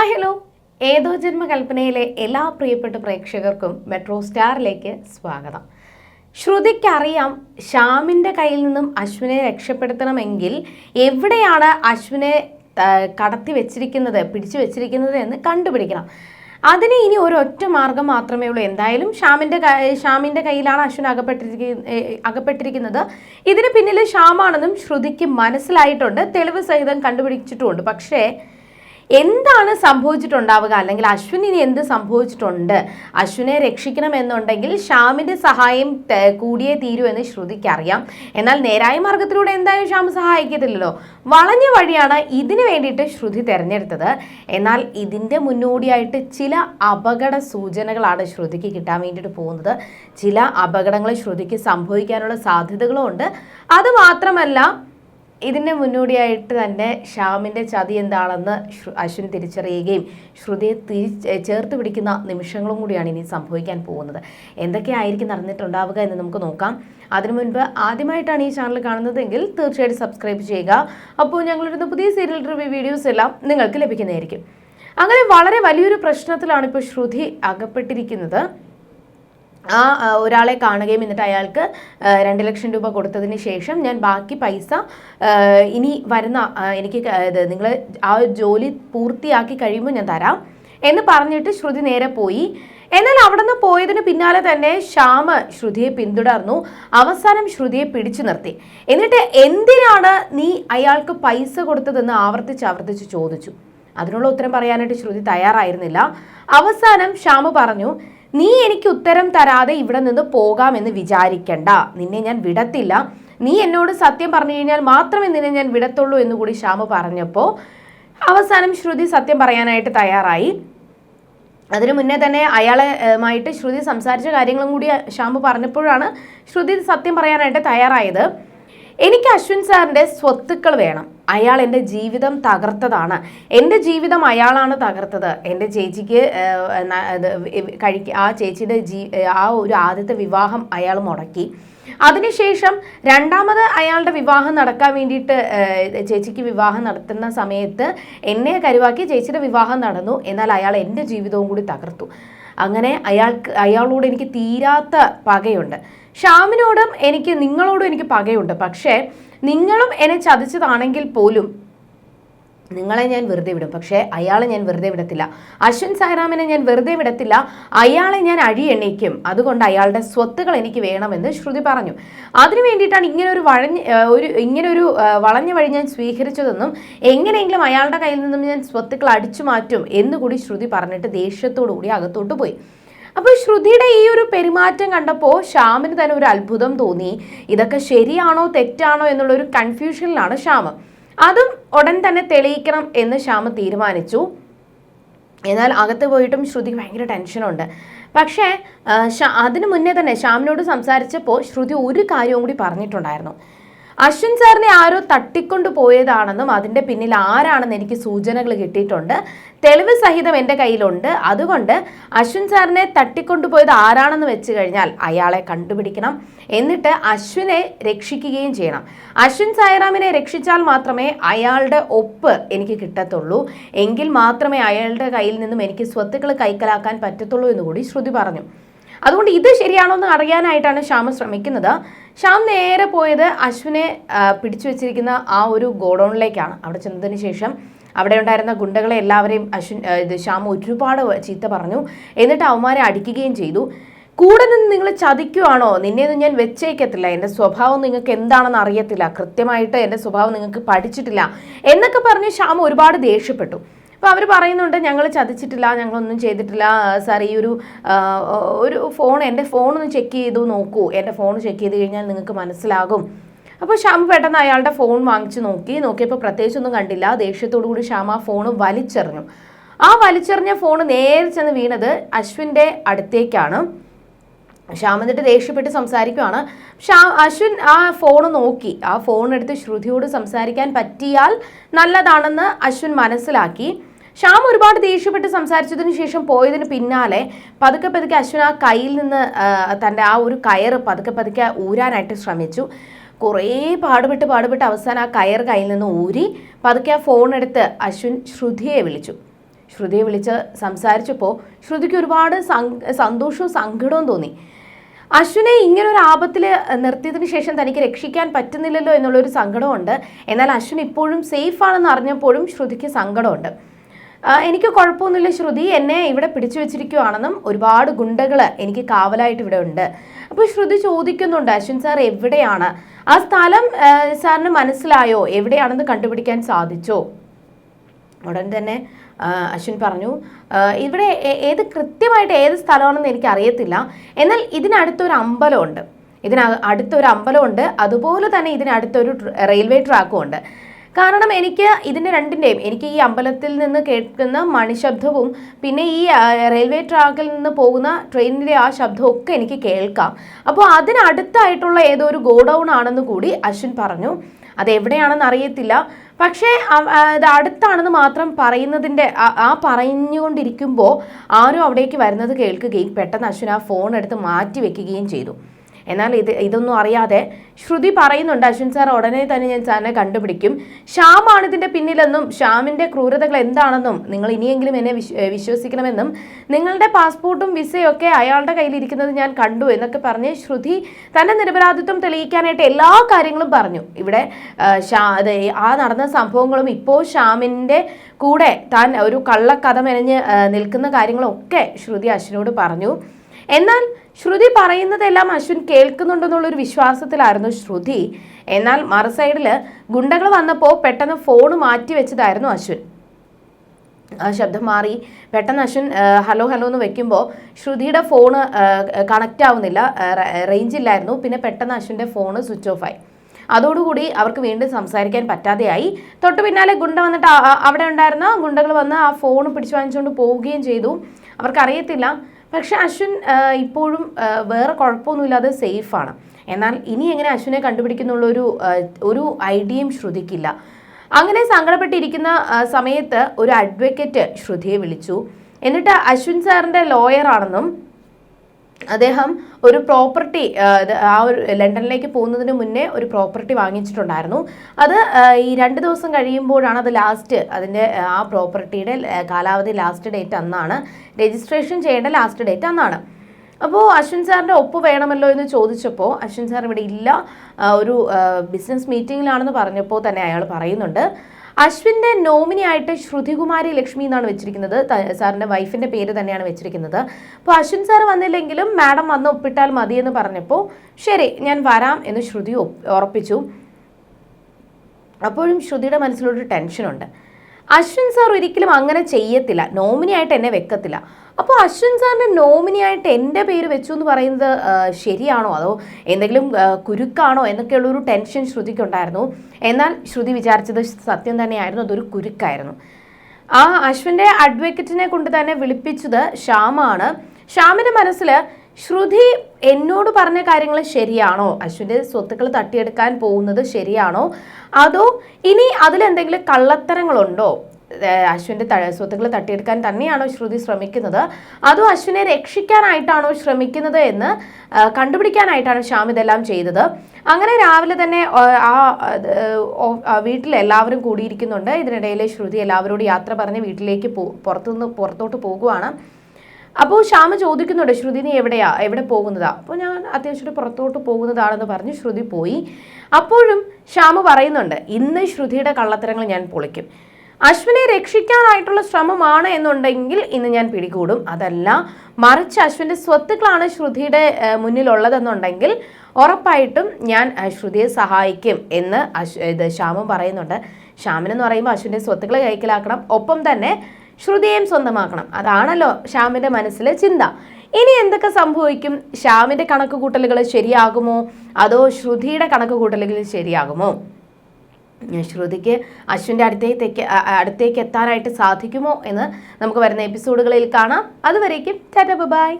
Hi hello. ഏതോ ജന്മകൽപ്പനയിലെ എല്ലാ പ്രിയപ്പെട്ട പ്രേക്ഷകർക്കും മെട്രോ സ്റ്റാറിലേക്ക് സ്വാഗതം. ശ്രുതിക്കറിയാം ശ്യാമിന്റെ കയ്യിൽ നിന്നും അശ്വിനെ രക്ഷപ്പെടുത്തണമെങ്കിൽ എവിടെയാണ് അശ്വിനെ കടത്തി വെച്ചിരിക്കുന്നത് പിടിച്ചു വെച്ചിരിക്കുന്നത് എന്ന് കണ്ടുപിടിക്കണം. അതിന് ഇനി ഒരൊറ്റ മാർഗം മാത്രമേ ഉള്ളൂ. എന്തായാലും ശ്യാമിന്റെ ഷ്യാമിന്റെ കയ്യിലാണ് അശ്വിൻ അകപ്പെട്ടിരിക്കുന്ന അകപ്പെട്ടിരിക്കുന്നത്. ഇതിന് പിന്നിൽ ഷ്യാമാണെന്നും ശ്രുതിക്ക് മനസ്സിലായിട്ടുണ്ട്. തെളിവ് സഹിതം കണ്ടുപിടിച്ചിട്ടുമുണ്ട്. പക്ഷേ എന്താണ് സംഭവിച്ചിട്ടുണ്ടാവുക? അല്ലെങ്കിൽ അശ്വിനിന് എന്ത് സംഭവിച്ചിട്ടുണ്ട്? അശ്വിനെ രക്ഷിക്കണമെന്നുണ്ടെങ്കിൽ ശ്യാമിന്റെ സഹായം കൂടിയേ തീരൂ എന്ന് ശ്രുതിക്കറിയാം. എന്നാൽ നേരായ മാർഗത്തിലൂടെ എന്തായാലും ശ്യാം സഹായിക്കത്തില്ലല്ലോ? വളഞ്ഞ വഴിയാണ് ഇതിനു വേണ്ടിയിട്ട് ശ്രുതി തിരഞ്ഞെടുത്തത്. എന്നാൽ ഇതിന്റെ മുന്നോടിയായിട്ട് ചില അപകട സൂചനകളാണ് ശ്രുതിക്ക് കിട്ടാൻ വേണ്ടിയിട്ട് പോകുന്നത്. ചില അപകടങ്ങൾ ശ്രുതിക്ക് സംഭവിക്കാനുള്ള സാധ്യതകളും ഉണ്ട്. അത് മാത്രമല്ല ഇതിന്റെ മുന്നോടിയായിട്ട് തന്നെ ശ്യാമിന്റെ ചതി എന്താണെന്ന് അശ്വിൻ തിരിച്ചറിയുകയും ശ്രുതിയെ തിരി ചേർത്ത് പിടിക്കുന്ന നിമിഷങ്ങളും കൂടിയാണ് ഇനി സംഭവിക്കാൻ പോകുന്നത്. എന്തൊക്കെയായിരിക്കും നടന്നിട്ടുണ്ടാവുക എന്ന് നമുക്ക് നോക്കാം. അതിനു മുൻപ് ആദ്യമായിട്ടാണ് ഈ ചാനൽ കാണുന്നതെങ്കിൽ തീർച്ചയായിട്ടും സബ്സ്ക്രൈബ് ചെയ്യുക. അപ്പോൾ ഞങ്ങളിടുന്ന പുതിയ സീരിയൽ റിവ്യൂ വീഡിയോസ് എല്ലാം നിങ്ങൾക്ക് ലഭിക്കുന്നതായിരിക്കും. അങ്ങനെ വളരെ വലിയൊരു പ്രശ്നത്തിലാണ് ഇപ്പോൾ ശ്രുതി അകപ്പെട്ടിരിക്കുന്നത്. ആ ഒരാളെ കാണുകയും എന്നിട്ട് അയാൾക്ക് രണ്ട് ലക്ഷം രൂപ കൊടുത്തതിന് ശേഷം ഞാൻ ബാക്കി പൈസ ഇനി വരുന്ന എനിക്ക് നിങ്ങൾ ആ ജോലി പൂർത്തിയാക്കി കഴിയുമ്പോൾ ഞാൻ തരാം എന്ന് പറഞ്ഞിട്ട് ശ്രുതി നേരെ പോയി. എന്നാൽ അവിടെ നിന്ന് പോയതിന് പിന്നാലെ തന്നെ ശ്യാമ ശ്രുതിയെ പിന്തുടർന്നു. അവസാനം ശ്രുതിയെ പിടിച്ചു നിർത്തി. എന്നിട്ട് എന്തിനാണ് നീ അയാൾക്ക് പൈസ കൊടുത്തതെന്ന് ആവർത്തിച്ച് ആവർത്തിച്ച് ചോദിച്ചു. അതിനുള്ള ഉത്തരം പറയാനായിട്ട് ശ്രുതി തയ്യാറായിരുന്നില്ല. അവസാനം ശ്യാമ പറഞ്ഞു നീ എനിക്ക് ഉത്തരം തരാതെ ഇവിടെ നിന്ന് പോകാമെന്ന് വിചാരിക്കണ്ട. നിന്നെ ഞാൻ വിടത്തില്ല. നീ എന്നോട് സത്യം പറഞ്ഞു കഴിഞ്ഞാൽ മാത്രമേ നിന്നെ ഞാൻ വിടത്തുള്ളൂ എന്ന് കൂടി ശ്യാമ പറഞ്ഞപ്പോൾ അവസാനം ശ്രുതി സത്യം പറയാനായിട്ട് തയ്യാറായി. അതിനു മുന്നേ തന്നെ അയാളുമായിട്ട് ശ്രുതി സംസാരിച്ച കാര്യങ്ങളും കൂടി ശ്യാമ് പറഞ്ഞപ്പോഴാണ് ശ്രുതി സത്യം പറയാനായിട്ട് തയ്യാറായത്. എനിക്ക് അശ്വിൻ സാറിന്റെ സ്വത്തുക്കൾ വേണം. അയാൾ എന്റെ ജീവിതം തകർത്തതാണ്. എന്റെ ജീവിതം അയാളാണ് തകർത്തത്. എന്റെ ചേച്ചിക്ക് കഴിക്ക ആ ചേച്ചിയുടെ ജീ ആ ഒരു ആദ്യത്തെ വിവാഹം അയാൾ മുടക്കി. അതിനുശേഷം രണ്ടാമത് അയാളുടെ വിവാഹം നടക്കാൻ വേണ്ടിയിട്ട് ചേച്ചിക്ക് വിവാഹം നടത്തുന്ന സമയത്ത് എന്നെ കരുവാക്കി ചേച്ചിയുടെ വിവാഹം നടന്നു. എന്നാൽ അയാൾ എന്റെ ജീവിതവും കൂടി തകർത്തു. അങ്ങനെ അയാൾക്ക് അയാളോട് എനിക്ക് തീരാത്ത പകയുണ്ട്. ഷാമിനോടും എനിക്ക് നിങ്ങളോടും എനിക്ക് പകയുണ്ട്. പക്ഷേ നിങ്ങളും എന്നെ ചതിച്ചതാണെങ്കിൽ പോലും നിങ്ങളെ ഞാൻ വെറുതെ വിടും. പക്ഷേ അയാളെ ഞാൻ വെറുതെ വിടത്തില്ല. അശ്വിൻ സായറാമിനെ ഞാൻ വെറുതെ വിടത്തില്ല. അയാളെ ഞാൻ അഴിയെണ്ണയ്ക്കും അതുകൊണ്ട് അയാളുടെ സ്വത്തുകൾ എനിക്ക് വേണമെന്ന് ശ്രുതി പറഞ്ഞു. അതിനു വേണ്ടിയിട്ടാണ് ഇങ്ങനെ ഒരു വഴഞ്ഞ് ഒരു ഇങ്ങനെ ഒരു ഏഹ് വളഞ്ഞ വഴി ഞാൻ സ്വീകരിച്ചതെന്നും എങ്ങനെയെങ്കിലും അയാളുടെ കയ്യിൽ നിന്നും ഞാൻ സ്വത്തുക്കൾ അടിച്ചു മാറ്റും എന്നുകൂടി ശ്രുതി പറഞ്ഞിട്ട് ദേഷ്യത്തോടു കൂടി അകത്തോട്ട് പോയി. അപ്പോൾ ശ്രുതിയുടെ ഈ ഒരു പെരുമാറ്റം കണ്ടപ്പോൾ ശ്യാമിന് തന്നെ ഒരു അത്ഭുതം തോന്നി. ഇതൊക്കെ ശരിയാണോ തെറ്റാണോ എന്നുള്ള ഒരു കൺഫ്യൂഷനിലാണ് ശ്യാമ്. അതും ഉടൻ തന്നെ തെളിയിക്കണം എന്ന് ശ്യാമ തീരുമാനിച്ചു. എന്നാൽ അകത്ത് പോയിട്ടും ശ്രുതിക്ക് ഭയങ്കര ടെൻഷനുണ്ട്. പക്ഷേ അതിനു മുന്നേ തന്നെ ശ്യാമിനോട് സംസാരിച്ചപ്പോൾ ശ്രുതി ഒരു കാര്യവും കൂടി പറഞ്ഞിട്ടുണ്ടായിരുന്നു. അശ്വിൻ സാറിനെ ആരോ തട്ടിക്കൊണ്ടു പോയതാണെന്നും അതിന്റെ പിന്നിൽ ആരാണെന്ന് എനിക്ക് സൂചനകൾ കിട്ടിയിട്ടുണ്ട്. തെളിവ് സഹിതം എന്റെ കയ്യിലുണ്ട്. അതുകൊണ്ട് അശ്വിൻ സാറിനെ തട്ടിക്കൊണ്ടുപോയത് ആരാണെന്ന് വെച്ച് കഴിഞ്ഞാൽ അയാളെ കണ്ടുപിടിക്കണം. എന്നിട്ട് അശ്വിനെ രക്ഷിക്കുകയും ചെയ്യണം. അശ്വിൻ സായിറാമിനെ രക്ഷിച്ചാൽ മാത്രമേ അയാളുടെ ഒപ്പ് എനിക്ക് കിട്ടത്തുള്ളൂ. എങ്കിൽ മാത്രമേ അയാളുടെ കയ്യിൽ നിന്നും എനിക്ക് സ്വത്തുക്കൾ കൈക്കലാക്കാൻ പറ്റത്തുള്ളൂ എന്ന് കൂടി ശ്രുതി പറഞ്ഞു. അതുകൊണ്ട് ഇത് ശരിയാണോ എന്ന് അറിയാനായിട്ടാണ് ശ്യാമ ശ്രമിക്കുന്നത്. ശ്യാം നേരെ പോയത് അശ്വിനെ പിടിച്ചു വെച്ചിരിക്കുന്ന ആ ഒരു ഗോഡൗണിലേക്കാണ്. അവിടെ ചെന്നതിന് ശേഷം അവിടെ ഉണ്ടായിരുന്ന ഗുണ്ടകളെ എല്ലാവരെയും അശ്വിൻ ഇത് ശ്യാം ഒരുപാട് ചീത്ത പറഞ്ഞു. എന്നിട്ട് അവന്മാരെ അടിക്കുകയും ചെയ്തു. കൂടെ നിന്ന് നിങ്ങൾ ചതിക്കുവാണോ? നിന്നെയൊന്നും ഞാൻ വെച്ചേക്കത്തില്ല. എന്റെ സ്വഭാവം നിങ്ങൾക്ക് എന്താണെന്ന് അറിയത്തില്ല. കൃത്യമായിട്ട് എന്റെ സ്വഭാവം നിങ്ങൾക്ക് പഠിച്ചിട്ടില്ല. എന്നൊക്കെ പറഞ്ഞ് ശ്യാം ഒരുപാട് ദേഷ്യപ്പെട്ടു. അപ്പോൾ അവർ പറയുന്നുണ്ട് ഞങ്ങൾ ചതിച്ചിട്ടില്ല ഞങ്ങളൊന്നും ചെയ്തിട്ടില്ല. സാർ ഈ ഒരു ഒരു ഫോൺ എന്റെ ഫോൺ ഒന്ന് ചെക്ക് ചെയ്തു നോക്കൂ. എന്റെ ഫോൺ ചെക്ക് ചെയ്ത് കഴിഞ്ഞാൽ നിങ്ങൾക്ക് മനസ്സിലാകും. അപ്പോൾ ശ്യാം പെട്ടെന്ന് അയാളുടെ ഫോൺ വാങ്ങിച്ചു നോക്കി. നോക്കിയപ്പോൾ പ്രത്യേകിച്ചൊന്നും കണ്ടില്ല. ദേഷ്യത്തോടു കൂടി ശ്യാം ആ ഫോൺ വലിച്ചെറിഞ്ഞു. ആ വലിച്ചെറിഞ്ഞ ഫോൺ നേരെ ചെന്ന് വീണത് അശ്വിന്റെ അടുത്തേക്കാണ്. ശ്യാം എന്നിട്ട് ദേഷ്യപ്പെട്ട് സംസാരിക്കുവാണ്. ശ്യാ അശ്വിൻ ആ ഫോൺ നോക്കി. ആ ഫോൺ എടുത്ത് ശ്രുതിയോട് സംസാരിക്കാൻ പറ്റിയാൽ നല്ലതാണെന്ന് അശ്വിൻ മനസ്സിലാക്കി. ശ്യാം ഒരുപാട് ദേഷ്യപ്പെട്ട് സംസാരിച്ചതിന് ശേഷം പോയതിന് പിന്നാലെ പതുക്കെ പതുക്കെ അശ്വിൻ ആ കയ്യിൽ നിന്ന് തന്റെ ആ ഒരു കയർ പതുക്കെ പതുക്കെ ഊരാനായിട്ട് ശ്രമിച്ചു. കുറേ പാടുപെട്ട് പാടുപെട്ട് അവസാനം ആ കയർ കയ്യിൽ നിന്ന് ഊരി പതുക്കെ ആ ഫോൺ എടുത്ത് അശ്വിൻ ശ്രുതിയെ വിളിച്ചു. ശ്രുതിയെ വിളിച്ച് സംസാരിച്ചപ്പോൾ ശ്രുതിക്ക് ഒരുപാട് സന്തോഷവും സങ്കടവും തോന്നി. അശ്വിനെ ഇങ്ങനെ ഒരു ആപത്തിൽ നിർത്തിയതിനു ശേഷം തനിക്ക് രക്ഷിക്കാൻ പറ്റുന്നില്ലല്ലോ എന്നുള്ളൊരു സങ്കടമുണ്ട് എന്നാൽ അശ്വിൻ ഇപ്പോഴും സേഫ് ആണെന്ന് അറിഞ്ഞപ്പോഴും ശ്രുതിക്ക് സങ്കടമുണ്ട് എനിക്ക് കുഴപ്പമൊന്നുമില്ല ശ്രുതി. എന്നെ ഇവിടെ പിടിച്ചു വെച്ചിരിക്കുവാണെന്നും ഒരുപാട് ഗുണ്ടകൾ എനിക്ക് കാവലായിട്ട് ഇവിടെ ഉണ്ട്. അപ്പോൾ ശ്രുതി ചോദിക്കുന്നുണ്ട് അശ്വിൻ സാർ എവിടെയാണ്? ആ സ്ഥലം സാറിന് മനസ്സിലായോ? എവിടെയാണെന്ന് കണ്ടുപിടിക്കാൻ സാധിച്ചോ? ഉടൻ തന്നെ അശ്വിൻ പറഞ്ഞു ഇവിടെ ഏത് കൃത്യമായിട്ട് ഏത് സ്ഥലമാണെന്ന് എനിക്ക് അറിയത്തില്ല എന്നാൽ ഇതിനടുത്തൊരു അമ്പലമുണ്ട്. ഇതിന് അടുത്തൊരു അമ്പലമുണ്ട്. അതുപോലെ തന്നെ ഇതിനടുത്തൊരു റെയിൽവേ ട്രാക്കും ഉണ്ട് കാരണം എനിക്ക് ഇതിന്റെ രണ്ടിന്റെയും എനിക്ക് ഈ അമ്പലത്തിൽ നിന്ന് കേൾക്കുന്ന മണിശബ്ദവും പിന്നെ ഈ റെയിൽവേ ട്രാക്കിൽ നിന്ന് പോകുന്ന ട്രെയിനിന്റെ ആ ശബ്ദവും ഒക്കെ എനിക്ക് കേൾക്കാം. അപ്പോൾ അതിനടുത്തായിട്ടുള്ള ഏതോ ഒരു ഗോഡൗൺ ആണെന്ന് കൂടി അശ്വിൻ പറഞ്ഞു. അതെവിടെയാണെന്ന് അറിയത്തില്ല. പക്ഷേ ഇത് അടുത്താണെന്ന് മാത്രം പറയുന്നതിന്റെ ആ പറഞ്ഞുകൊണ്ടിരിക്കുമ്പോൾ ആരും അവിടേക്ക് വരുന്നത് കേൾക്കുകയും പെട്ടെന്ന് അശ്വിൻ ആ ഫോൺ എടുത്ത് മാറ്റി വെക്കുകയും ചെയ്തു. എന്നാൽ ഇത് ഇതൊന്നും അറിയാതെ ശ്രുതി പറയുന്നുണ്ട് അശ്വിൻ സാർ ഉടനെ തന്നെ ഞാൻ സാറിനെ കണ്ടുപിടിക്കും. ശ്യാമാണ് ഇതിന്റെ പിന്നിലെന്നും ശ്യാമിന്റെ ക്രൂരതകൾ എന്താണെന്നും നിങ്ങൾ ഇനിയെങ്കിലും എന്നെ വിശ്വസിക്കണമെന്നും നിങ്ങളുടെ പാസ്പോർട്ടും വിസയൊക്കെ അയാളുടെ കയ്യിലിരിക്കുന്നത് ഞാൻ കണ്ടു എന്നൊക്കെ പറഞ്ഞ് ശ്രുതി തന്റെ നിരപരാധിത്വം തെളിയിക്കാനായിട്ട് എല്ലാ കാര്യങ്ങളും പറഞ്ഞു. ഇവിടെ ആ നടന്ന സംഭവങ്ങളും ഇപ്പോൾ ശ്യാമിന്റെ കൂടെ താൻ ഒരു കള്ളക്കഥ മെനഞ്ഞ് നിൽക്കുന്ന കാര്യങ്ങളൊക്കെ ശ്രുതി അശ്വിനോട് പറഞ്ഞു. എന്നാൽ ശ്രുതി പറയുന്നതെല്ലാം അശ്വിൻ കേൾക്കുന്നുണ്ടെന്നുള്ളൊരു വിശ്വാസത്തിലായിരുന്നു ശ്രുതി. എന്നാൽ മറു സൈഡിൽ ഗുണ്ടകൾ വന്നപ്പോൾ പെട്ടെന്ന് ഫോൺ മാറ്റി വെച്ചതായിരുന്നു അശ്വിൻ. ആ ശബ്ദം മാറി. പെട്ടെന്ന് അശ്വിൻ ഹലോ ഹലോ എന്ന് വെക്കുമ്പോൾ ശ്രുതിയുടെ ഫോണ് കണക്റ്റ് ആവുന്നില്ല റേഞ്ച് ഇല്ലായിരുന്നു. പിന്നെ പെട്ടെന്ന് അശ്വിന്റെ ഫോണ് സ്വിച്ച് ഓഫ് ആയി. അതോടുകൂടി അവർക്ക് വീണ്ടും സംസാരിക്കാൻ പറ്റാതെയായി. തൊട്ട് പിന്നാലെ ഗുണ്ട വന്നിട്ട് അവിടെ ഉണ്ടായിരുന്ന ഗുണ്ടകൾ വന്ന് ആ ഫോൺ പിടിച്ചു വാങ്ങിച്ചുകൊണ്ട് പോവുകയും ചെയ്തു. അവർക്കറിയത്തില്ല പക്ഷെ അശ്വിൻ ഇപ്പോഴും വേറെ കുഴപ്പമൊന്നുമില്ലാതെ സേഫാണ്. എന്നാൽ ഇനി എങ്ങനെ അശ്വിനെ കണ്ടുപിടിക്കുന്നുള്ളൊരു ഒരു ഐഡിയയും ശ്രുതിക്കില്ല. അങ്ങനെ സങ്കടപ്പെട്ടിരിക്കുന്ന സമയത്ത് ഒരു അഡ്വക്കേറ്റ് ശ്രുതിയെ വിളിച്ചു. എന്നിട്ട് അശ്വിൻ സാറിന്റെ ലോയറാണെന്നും അദ്ദേഹം ഒരു പ്രോപ്പർട്ടി ആ ഒരു ലണ്ടനിലേക്ക് പോകുന്നതിന് മുന്നേ ഒരു പ്രോപ്പർട്ടി വാങ്ങിച്ചിട്ടുണ്ടായിരുന്നു. അത് ഈ രണ്ട് ദിവസം കഴിയുമ്പോഴാണ് അത് ലാസ്റ്റ് അതിന്റെ ആ പ്രോപ്പർട്ടിയുടെ കാലാവധി ലാസ്റ്റ് ഡേറ്റ് അന്നാണ്. രജിസ്ട്രേഷൻ ചെയ്യേണ്ട ലാസ്റ്റ് ഡേറ്റ് അന്നാണ്. അപ്പോൾ അശ്വിൻ സാറിന്റെ ഒപ്പ് വേണമല്ലോ എന്ന് ചോദിച്ചപ്പോൾ അശ്വിൻ സാർ ഇവിടെ ഇല്ല. ഒരു ബിസിനസ് മീറ്റിങ്ങിലാണെന്ന് പറഞ്ഞപ്പോൾ തന്നെ അയാൾ പറയുന്നുണ്ട്. അശ്വിന്റെ നോമിനി ആയിട്ട് ശ്രുതികുമാരി ലക്ഷ്മി എന്നാണ് വെച്ചിരിക്കുന്നത്. സാറിന്റെ വൈഫിന്റെ പേര് തന്നെയാണ് വെച്ചിരിക്കുന്നത്. അപ്പോൾ അശ്വിൻ സാർ വന്നില്ലെങ്കിലും മാഡം വന്ന് ഒപ്പിട്ടാൽ മതി എന്ന് പറഞ്ഞപ്പോൾ ശരി ഞാൻ വരാം എന്ന് ശ്രുതി ഉറപ്പിച്ചു. അപ്പോഴും ശ്രുതിയുടെ മനസ്സിലൊരു ടെൻഷനുണ്ട്. അശ്വിൻ സാർ ഒരിക്കലും അങ്ങനെ ചെയ്യത്തില്ല. നോമിനി ആയിട്ട് എന്നെ വെക്കത്തില്ല. അപ്പോൾ അശ്വിൻ സാറിന്റെ നോമിനി ആയിട്ട് എന്റെ പേര് വെച്ചു എന്ന് പറയുന്നത് ശരിയാണോ? അതോ എന്തെങ്കിലും കുരുക്കാണോ? എന്നൊക്കെയുള്ളൊരു ടെൻഷൻ ശ്രുതിക്കുണ്ടായിരുന്നു എന്നാൽ ശ്രുതി വിചാരിച്ചത് സത്യം തന്നെയായിരുന്നു. അതൊരു കുരുക്കായിരുന്നു. ആ അശ്വിന്റെ അഡ്വക്കേറ്റിനെ കൊണ്ട് തന്നെ വിളിപ്പിച്ചത് ശ്യാമാണ്. ശ്യാമിന്റെ മനസ്സിൽ ശ്രുതി എന്നോട് പറഞ്ഞ കാര്യങ്ങൾ ശരിയാണോ? അശ്വിന്റെ സ്വത്തുക്കൾ തട്ടിയെടുക്കാൻ പോകുന്നത് ശരിയാണോ? അതോ ഇനി അതിലെന്തെങ്കിലും കള്ളത്തരങ്ങളുണ്ടോ? അശ്വിന്റെ സ്വത്തുക്കൾ തട്ടിയെടുക്കാൻ തന്നെയാണോ ശ്രുതി ശ്രമിക്കുന്നത്? അതോ അശ്വിനെ രക്ഷിക്കാനായിട്ടാണോ ശ്രമിക്കുന്നത് എന്ന് കണ്ടുപിടിക്കാനായിട്ടാണ് ശ്യാം ഇതെല്ലാം ചെയ്തത്? അങ്ങനെ രാവിലെ തന്നെ ആ വീട്ടിൽ എല്ലാവരും കൂടിയിരിക്കുന്നുണ്ട്. ഇതിനിടയിൽ ശ്രുതി എല്ലാവരോടും യാത്ര പറഞ്ഞ് വീട്ടിലേക്ക് പോ പുറത്തുനിന്ന് പുറത്തോട്ട് പോകുവാണ്. അപ്പോൾ ശ്യാമ ചോദിക്കുന്നുണ്ട് ശ്രുതി നീ എവിടെയാ? എവിടെ പോകുന്നതാ? അപ്പോൾ ഞാൻ അത്യാവശ്യം പുറത്തോട്ട് പോകുന്നതാണെന്ന് പറഞ്ഞ് ശ്രുതി പോയി. അപ്പോഴും ശ്യാമ പറയുന്നുണ്ട് ഇന്ന് ശ്രുതിയുടെ കള്ളത്തരങ്ങൾ ഞാൻ പൊളിക്കും. അശ്വിനെ രക്ഷിക്കാനായിട്ടുള്ള ശ്രമമാണ് എന്നുണ്ടെങ്കിൽ ഇന്ന് ഞാൻ പിടികൂടും. അതല്ല മറിച്ച് അശ്വിന്റെ സ്വത്തുക്കളാണ് ശ്രുതിയുടെ മുന്നിലുള്ളതെന്നുണ്ടെങ്കിൽ ഉറപ്പായിട്ടും ഞാൻ ശ്രുതിയെ സഹായിക്കും എന്ന് അശ് ഇത് ശ്യാമം പറയുന്നുണ്ട്. ശ്യാമിനെന്ന് പറയുമ്പോൾ അശ്വിന്റെ സ്വത്തുക്കൾ കൈക്കലാക്കണം. ഒപ്പം തന്നെ ശ്രുതിയെയും സ്വന്തമാക്കണം. അതാണല്ലോ ശ്യാമിന്റെ മനസ്സിലെ ചിന്ത. ഇനി എന്തൊക്കെ സംഭവിക്കും? ശ്യാമിന്റെ കണക്ക് കൂട്ടലുകൾ ശരിയാകുമോ? അതോ ശ്രുതിയുടെ കണക്ക് കൂട്ടലുകൾ ശരിയാകുമോ ശ്രുതിക്ക് അശ്വിന്റെ അടുത്തേക്ക് അടുത്തേക്ക് എത്താനായിട്ട് സാധിക്കുമോ എന്ന് നമുക്ക് വരുന്ന എപ്പിസോഡുകളിൽ കാണാം. അതുവരേക്കും ടാറ്റ ബൈ.